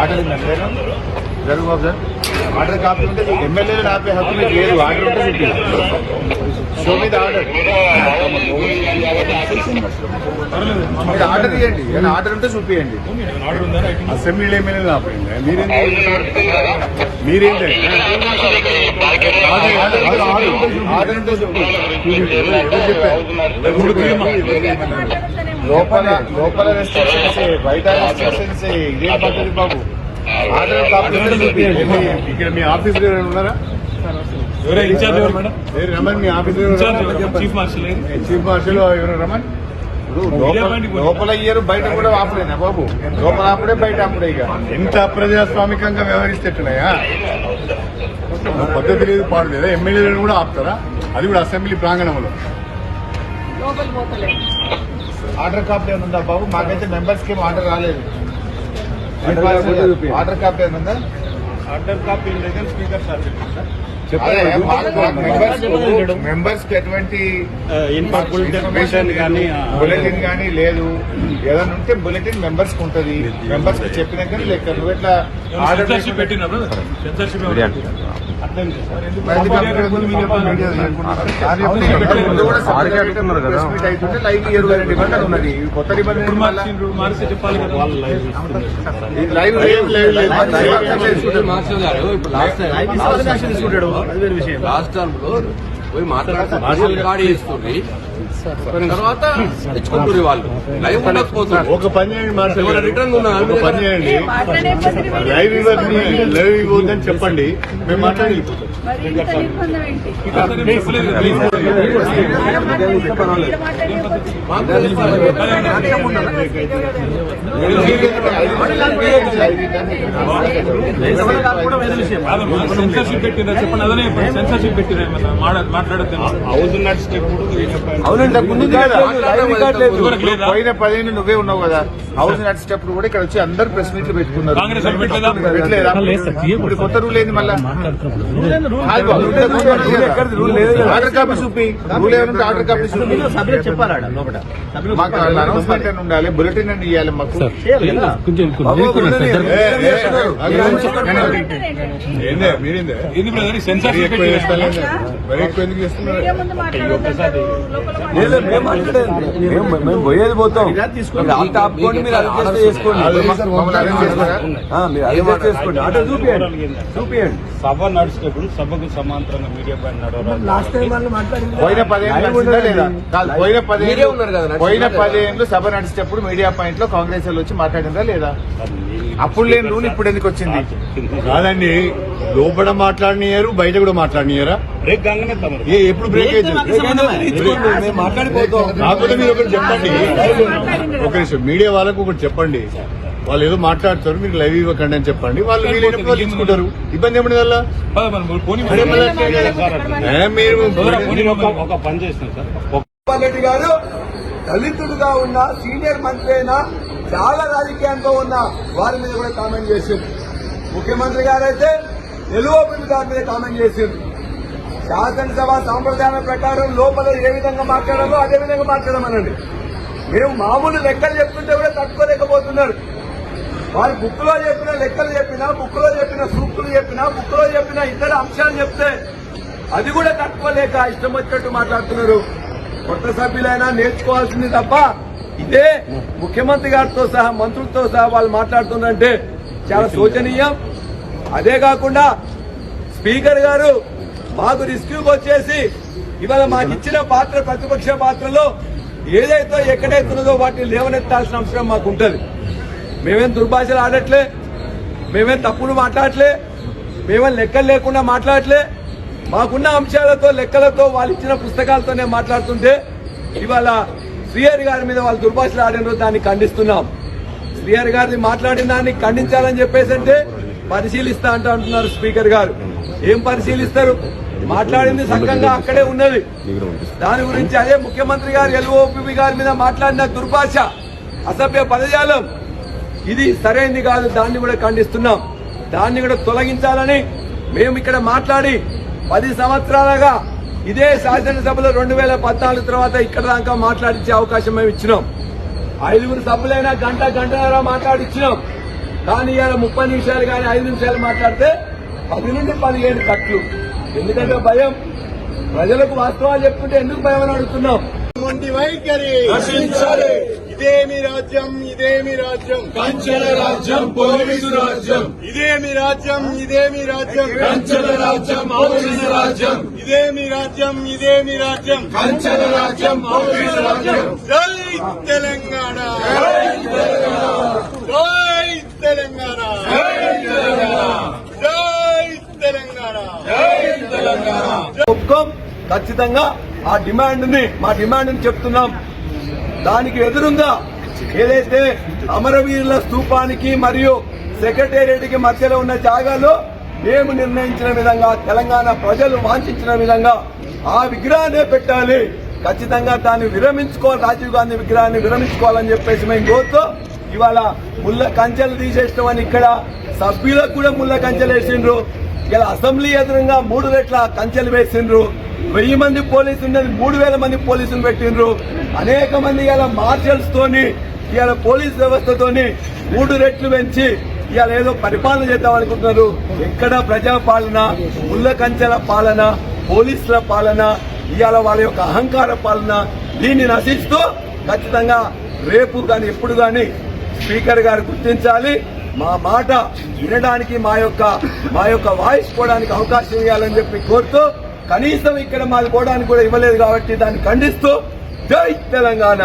Order ఉందండి జరుగు బాబు sir. Order copy ఉంటే ఎమ్మెల్యేలు ఆపే హక్కు మీకు లేదు ఆర్డర్ ఉంటే చూపి షో మీద ఆర్డర్. మీరు ఆర్డర్ ఇవ్వండి ఏదైనా ఆర్డర్ ఉంటే చూపియండి. అసెంబ్లీలో ఎమ్మెల్యేలు ఆపండి మీరేంటి? మీరేంటి? ఆర్డర్ ఉంటే చెప్పారు? లోపల లోపల రెస్ట్రిక్షన్స్ బయట రెస్ట్రిక్షన్స్ ఇదేం పద్ధతి బాబు? ఇక్కడ మీ ఆఫీస్ ఉన్నారా? ఎవరే ఇన్ఛార్జ్ ఎవరు మేడం? ఏ రమణ్ మీ office chief marshal chief marshal ఎవరు రమణ్? లోపల- ఇయ్యరు బయట కూడా ఆపలేనా బాబు? లోపల ఆపడే బయట ఆపడే ఇక. ఎంత అప్రజాస్వామికంగా వ్యవహరిస్తేట్టున్నాయా? పద్ధతి లేదు పాడు లేదా? ఎమ్మెల్యేలను కూడా ఆపుతారా? అది కూడా అసెంబ్లీ ప్రాంగణంలో. లోపల పోతలేదు ఆర్డర్ కాపీ ఏమైనా ఉందా బాబు? మాకైతే మెంబర్స్కి ఏం ఆర్డర్ రాలేదు. ఆర్డర్ కాపీ ఏమైనా ఉందా? Order copy speaker sir. మెంబర్స్కి ఎటువంటి ఇన్ఫర్మేషన్ కానీ బులెటిన్ కానీ లేదు. ఏదైనా ఉంటే బులెటిన్ మెంబర్స్కి ఉంటది. మెంబర్స్కి చెప్పినాక లెక్క నువ్వు ఎట్లా ఆర్డర్ సెన్సర్షిప్ పెట్టినా బ్రదర్ సెన్సర్షిప్ లైవ్ ఇయర్ నిబంధన ఉన్నది. కొత్త నిబంధన లైవ్ లేదు, లేదు, లేదు. మార్షల్ గారు ఇప్పుడు లాస్ట్ టైం లాస్ట్ టర్మ్లో పోయి మాట్లాడుతున్నారు గాడి చేస్తుంది తర్వాత తెచ్చుకుంటుంది వాళ్ళు. లైవ్ ఉండకపోతున్నారు ఒక పని చేయండి. రిటర్న్ ఉన్నా ఒక పని చేయండి. లైవ్ ఇవ్వద్దు లైవ్ ఇవ్వద్దని చెప్పండి. మేము మాట్లాడి చెప్పండి అదనే సెన్సర్షిప్ మాట్లాడొద్దు అవునండి ముందు లేదా? పోయిన పదిహేను నువ్వే ఉన్నావు కదా. హౌస్ నడిచేటప్పుడు కూడా ఇక్కడ వచ్చి అందరు ప్రెస్ మీట్లు పెట్టుకున్నారు. కొత్త రూల్ ఏంది మళ్ళా? ఆర్డర్ కాపీ చూపి. రూల్ ఏమంటే ఆర్డర్ కాపీ చూపి. మాకు అనౌన్స్మెంట్ అని ఉండాలి? బులెటిన్ అని ఇవ్వాలి మాకు. మేము పోయేది పోతాం. ఆపుకోండి మీరు అడ్జస్ట్ చేసుకోండి. మీరు అడ్జస్ట్ చేసుకోండి. ఆట చూపియండి. చూపియండి. సభ నడిచేటప్పుడు సభకు సమాంతరంగా మీడియా పైన నడవరాదు పోయిన పదేళ్ళు నడిచిందా లేదా? కాదు పోయిన పదేళ్ళు సభ నడిచేటప్పుడు మీడియా పాయింట్లో కాంగ్రెస్ వాళ్ళు వచ్చి మాట్లాడిందా లేదా? అప్పుడు లేని రూల్ ఇప్పుడు ఎందుకు వచ్చింది? కాదండి లోపల మాట్లాడినారు బయట కూడా మాట్లాడినారా బ్రేక్ ఏ ఎప్పుడు బ్రేక్ కాకపోతే మీరు ఒకటి చెప్పండి. ఒక నిమిషం మీడియా వాళ్ళకు ఒకటి చెప్పండి. వాళ్ళు ఏదో మాట్లాడతారు మీరు లైవ్ ఇవ్వకండి అని చెప్పండి. వాళ్ళు వీలైనప్పుడు వాళ్ళు తీసుకుంటారు ఇబ్బంది ఏమన్నా వల్ల పోనీ మీరు ఒక- రెడ్డి గారు దళితుడుగా ఉన్న సీనియర్ మంత్రి అయినా చాలా రాజకీయంతో ఉన్న వారి మీద కూడా కామెంట్ చేసింది ముఖ్యమంత్రి గారైతే నిలువోపిడి గారి మీద కామెంట్ చేసింది శాసనసభ సాంప్రదాయం ప్రకారం లోపల ఏ విధంగా మాట్లాడాలో అదే విధంగా మాట్లాడమనండి. మేము మామూలు లెక్కలు చెప్తుంటే కూడా తట్టుకోలేకపోతున్నారు. వారు బుక్లో చెప్పిన లెక్కలు చెప్పినా బుక్లో చెప్పిన సూక్తులు చెప్పినా బుక్లో చెప్పిన ఇతర అంశాలు చెప్తే అది కూడా తక్కువ లేక ఇష్టం వచ్చినట్టు మాట్లాడుతున్నారు. కొత్త సభ్యులైనా నేర్చుకోవాల్సింది తప్ప ఇదే ముఖ్యమంత్రి గారితో సహా మంత్రులతో సహా వాళ్ళు మాట్లాడుతున్నారంటే చాలా శోచనీయం. అదే కాకుండా స్పీకర్ గారు మాకు రిస్క్యూకి వచ్చేసి ఇవాళ మాకు ఇచ్చిన పాత్ర ప్రతిపక్ష పాత్రలో ఏదైతే ఎక్కడైతున్నదో వాటిని లేవనెత్తాల్సిన అవసరం మాకు ఉంటుంది మేమేం దుర్భాషలు ఆడట్లే మేమేం తప్పులు మాట్లాడట్లే మేమేం లెక్కలు లేకుండా మాట్లాడట్లే. మాకున్న అంశాలతో లెక్కలతో వాళ్ళు ఇచ్చిన పుస్తకాలతోనే మాట్లాడుతుంటే ఇవాళ శ్రీహరి గారి మీద వాళ్ళు దుర్భాషలు ఆడినారో దాన్ని ఖండిస్తున్నాం. శ్రీహరి గారిని మాట్లాడిన దాన్ని ఖండించాలని చెప్పేసి అంటే పరిశీలిస్తా అంటూ అంటున్నారు స్పీకర్ గారు. ఏం పరిశీలిస్తారు? మాట్లాడింది సక్కంగా అక్కడే ఉన్నది. దాని గురించి అదే ముఖ్యమంత్రి గారు ఎల్ఓపి గారి మీద మాట్లాడిన దుర్భాష అసభ్య పదజాలం. ఇది సరైంది కాదు దాన్ని కూడా ఖండిస్తున్నాం. దాన్ని కూడా తొలగించాలని మేము ఇక్కడ మాట్లాడి పది సంవత్సరాలుగా ఇదే శాసనసభలో రెండు వేల పద్నాలుగు తర్వాత ఇక్కడ దాకా మాట్లాడించే అవకాశం మేము ఇచ్చినాం. ఐదుగురు సభ్యులైనా గంట గంటన్నర మాట్లాడిచ్చినాం. కానీ ఇవాళ ముప్పై నిమిషాలు కానీ ఐదు నిమిషాలు మాట్లాడితే పది నుండి పదిహేను కట్లు. ఎందుకంటే భయం? ప్రజలకు వాస్తవాలు చెప్పుకుంటే ఎందుకు భయం అని అడుగుతున్నాం? వైఖరి. ఇదేమి రాజ్యం ఇదేమి రాజ్యం? కంచెల రాజ్యం పోలీసు రాజ్యం. ఇదేమి రాజ్యం ఇదేమి రాజ్యం? కంచెల రాజ్యం పోలీసు రాజ్యం. ఇదేమి రాజ్యం ఇదేమి రాజ్యం? కంచెల రాజ్యం పోలీసు రాజ్యం. జై తెలంగాణ! జై తెలంగాణ! జై తెలంగాణ! ఒప్పుకోం. ఖచ్చితంగా ఆ డిమాండ్ని మా డిమాండ్ని చెప్తున్నాం. దానికి ఎదురుగా ఏదైతే అమరవీరుల స్థూపానికి మరియు సెక్రటేరియట్కి మధ్యలో ఉన్న జాగాలో మేము నిర్ణయించిన విధంగా తెలంగాణ ప్రజలు వాంఛించిన విధంగా ఆ విగ్రహాన్నే పెట్టాలి. ఖచ్చితంగా దాన్ని విరమించుకోవాలి. రాజీవ్ గాంధీ విగ్రహాన్ని విరమించుకోవాలని చెప్పేసి మేము కోరుతూ ఇవాళ ముళ్ళ కంచెలు తీసేసినామని ఇక్కడ సభ్యులకు కూడా ముళ్ళ కంచెలు వేసిండ్రు ఇలా అసెంబ్లీ ఎదురుగా మూడు రెట్ల కంచెలు వేసిండ్రు. వెయ్యి మంది పోలీసులు ఉన్నది మూడు వేల మంది పోలీసులు పెట్టిండ్రు. అనేక మంది ఇలా మార్షల్స్ తోని ఇవాళ పోలీస్ వ్యవస్థతోని మూడు రెట్లు పెంచి ఇవాళ ఏదో పరిపాలన చేద్దాం అనుకుంటున్నారు. ఎక్కడ ప్రజా పాలన ముళ్ళ కంచెల పాలన పోలీసుల పాలన ఇవాళ వాళ్ళ యొక్క అహంకార పాలన దీన్ని నశిస్తూ ఖచ్చితంగా రేపు కానీ ఎప్పుడు కానీ స్పీకర్ గారు గుర్తించాలి. మా మాట వినడానికి మా యొక్క మా యొక్క వాయిస్ పోవడానికి అవకాశం ఇవ్వాలని చెప్పి కోరుతూ కనీసం ఇక్కడ మాది పోవడానికి కూడా ఇవ్వలేదు కాబట్టి దాన్ని ఖండిస్తూ జై తెలంగాణ.